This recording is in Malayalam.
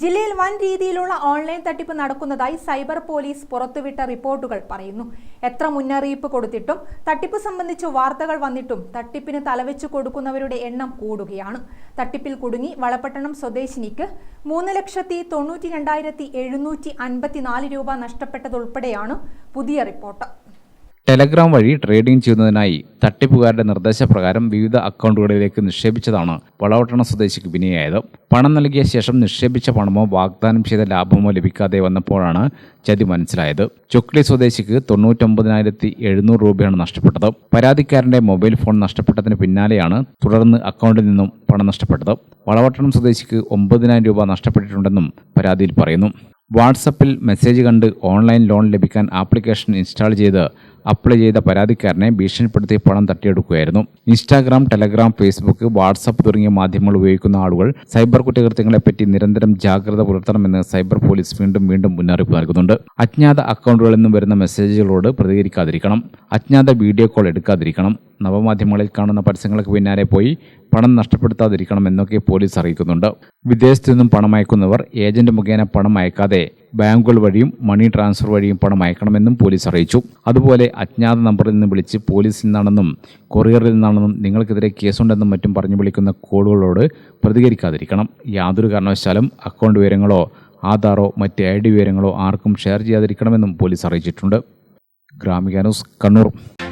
ജില്ലയിൽ വൻ രീതിയിലുള്ള ഓൺലൈൻ തട്ടിപ്പ് നടക്കുന്നതായി സൈബർ പോലീസ് പുറത്തുവിട്ട റിപ്പോർട്ടുകൾ പറയുന്നു. എത്ര മുന്നറിയിപ്പ് കൊടുത്തിട്ടും തട്ടിപ്പ് സംബന്ധിച്ച് വാർത്തകൾ വന്നിട്ടും തട്ടിപ്പിന് തലവെച്ചു കൊടുക്കുന്നവരുടെ എണ്ണം കൂടുകയാണ്. തട്ടിപ്പിൽ കുടുങ്ങി വളപട്ടണം സ്വദേശിനിക്ക് മൂന്ന് ലക്ഷത്തി തൊണ്ണൂറ്റി രണ്ടായിരത്തി എഴുന്നൂറ്റി അൻപത്തിനാല് രൂപ നഷ്ടപ്പെട്ടതുൾപ്പെടെയാണ് പുതിയ റിപ്പോർട്ട്. ടെലഗ്രാം വഴി ട്രേഡിംഗ് ചെയ്യുന്നതിനായി തട്ടിപ്പുകാരുടെ നിർദ്ദേശപ്രകാരം വിവിധ അക്കൗണ്ടുകളിലേക്ക് നിക്ഷേപിച്ചതാണ് വളവട്ടണ സ്വദേശിക്ക് വിനയായത്. പണം നൽകിയ ശേഷം നിക്ഷേപിച്ച പണമോ വാഗ്ദാനം ചെയ്ത ലാഭമോ ലഭിക്കാതെ വന്നപ്പോഴാണ് ചതി മനസ്സിലായത്. ചുക്ലി സ്വദേശിക്ക് തൊണ്ണൂറ്റൊമ്പതിനായിരത്തി എഴുന്നൂറ് രൂപയാണ് നഷ്ടപ്പെട്ടത്. പരാതിക്കാരന്റെ മൊബൈൽ ഫോൺ നഷ്ടപ്പെട്ടതിന് പിന്നാലെയാണ് തുടർന്ന് അക്കൗണ്ടിൽ നിന്നും പണം നഷ്ടപ്പെട്ടത്. വളവട്ടണം സ്വദേശിക്ക് ഒമ്പതിനായിരം രൂപ നഷ്ടപ്പെട്ടിട്ടുണ്ടെന്നും പരാതിയിൽ പറയുന്നു. വാട്സപ്പിൽ മെസ്സേജ് കണ്ട് ഓൺലൈൻ ലോൺ ലഭിക്കാൻ ആപ്ലിക്കേഷൻ ഇൻസ്റ്റാൾ ചെയ്ത് അപ്ലൈ ചെയ്ത പരാതിക്കാരനെ ഭീഷണിപ്പെടുത്തി പണം തട്ടിയെടുക്കുകയായിരുന്നു. ഇൻസ്റ്റാഗ്രാം ടെലഗ്രാം ഫേസ്ബുക്ക് വാട്സപ്പ് തുടങ്ങിയ മാധ്യമങ്ങൾ ഉപയോഗിക്കുന്ന ആളുകൾ സൈബർ കുറ്റകൃത്യങ്ങളെപ്പറ്റി നിരന്തരം ജാഗ്രത പുലർത്തണമെന്ന് സൈബർ പോലീസ് വീണ്ടും വീണ്ടും മുന്നറിയിപ്പ് നൽകുന്നുണ്ട്. അജ്ഞാത അക്കൗണ്ടുകളിൽ നിന്നും വരുന്ന മെസ്സേജുകളോട് പ്രതികരിക്കാതിരിക്കണം. അജ്ഞാത വീഡിയോ കോൾ എടുക്കാതിരിക്കണം. നവമാധ്യമങ്ങളിൽ കാണുന്ന പരസ്യങ്ങൾക്ക് പിന്നാലെ പോയി പണം നഷ്ടപ്പെടുത്താതിരിക്കണമെന്നൊക്കെ പോലീസ് അറിയിക്കുന്നുണ്ട്. വിദേശത്തു നിന്നും പണം അയക്കുന്നവർ ഏജന്റ് മുഖേന പണം അയക്കാതെ ബാങ്കുകൾ വഴിയും മണി ട്രാൻസ്ഫർ വഴിയും പണം അയക്കണമെന്നും പോലീസ് അറിയിച്ചു. അതുപോലെ അജ്ഞാത നമ്പറിൽ നിന്ന് വിളിച്ച് പോലീസിൽ നിന്നാണെന്നും കൊറിയറിൽ നിന്നാണെന്നും നിങ്ങൾക്കെതിരെ കേസുണ്ടെന്നും മറ്റും പറഞ്ഞു വിളിക്കുന്ന കോളുകളോട് പ്രതികരിക്കാതിരിക്കണം. യാതൊരു കാരണവശാലും അക്കൗണ്ട് വിവരങ്ങളോ ആധാറോ മറ്റ് ഐ ഡി വിവരങ്ങളോ ആർക്കും ഷെയർ ചെയ്യാതിരിക്കണമെന്നും പോലീസ് അറിയിച്ചിട്ടുണ്ട്. Gramika news Kannur.